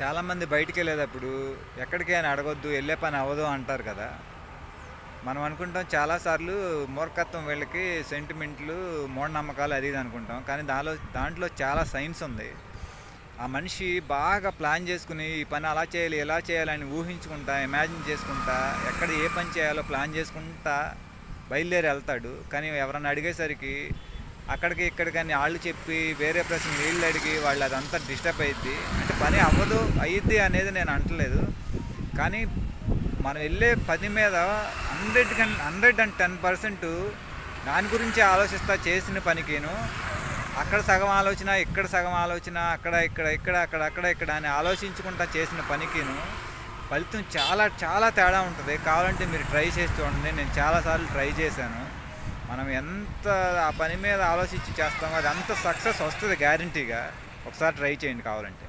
చాలామంది బయటికి వెళ్ళేటప్పుడు ఎక్కడికైనా అడగొద్దు వెళ్ళే పని అవ్వదు అంటారు కదా. మనం అనుకుంటాం చాలాసార్లు మూర్ఖత్వం వీళ్ళకి సెంటిమెంట్లు మూఢనమ్మకాలు అది ఇది అనుకుంటాం. కానీ దానిలో దాంట్లో చాలా సైన్స్ ఉంది. ఆ మనిషి బాగా ప్లాన్ చేసుకుని ఈ పని అలా చేయాలి ఎలా చేయాలని ఊహించుకుంటా ఇమాజిన్ చేసుకుంటా ఎక్కడ ఏ పని చేయాలో ప్లాన్ చేసుకుంటా బయలుదేరి వెళ్తాడు. కానీ ఎవరన్నా అడిగేసరికి అక్కడికి ఇక్కడ కానీ వాళ్ళు చెప్పి వేరే ప్రశ్న వీళ్ళు అడిగి వాళ్ళు అదంతా డిస్టర్బ్ అయ్యిద్ది అంటే పని అవ్వదు అయ్యిద్ది అనేది నేను అంటలేదు. కానీ మనం వెళ్ళే పని మీద హండ్రెడ్ కన్ హండ్రెడ్ అండ్ టెన్ పర్సెంట్ దాని గురించి ఆలోచిస్తా చేసిన పనికిను. అక్కడ సగం ఆలోచన ఇక్కడ సగం ఆలోచన అక్కడ ఇక్కడ ఇక్కడ అక్కడ అక్కడ ఇక్కడ అని ఆలోచించుకుంటా చేసిన పనికిను. ఫలితం చాలా చాలా తేడా ఉంటుంది. కావాలంటే మీరు ట్రై చేసి చూడండి. నేను చాలాసార్లు ట్రై చేశాను. మనం ఎంత ఆ పని మీద ఆలోచించి చేస్తామో అది అంత సక్సెస్ వస్తుంది గ్యారంటీగా. ఒకసారి ట్రై చేయండి కావాలంటే.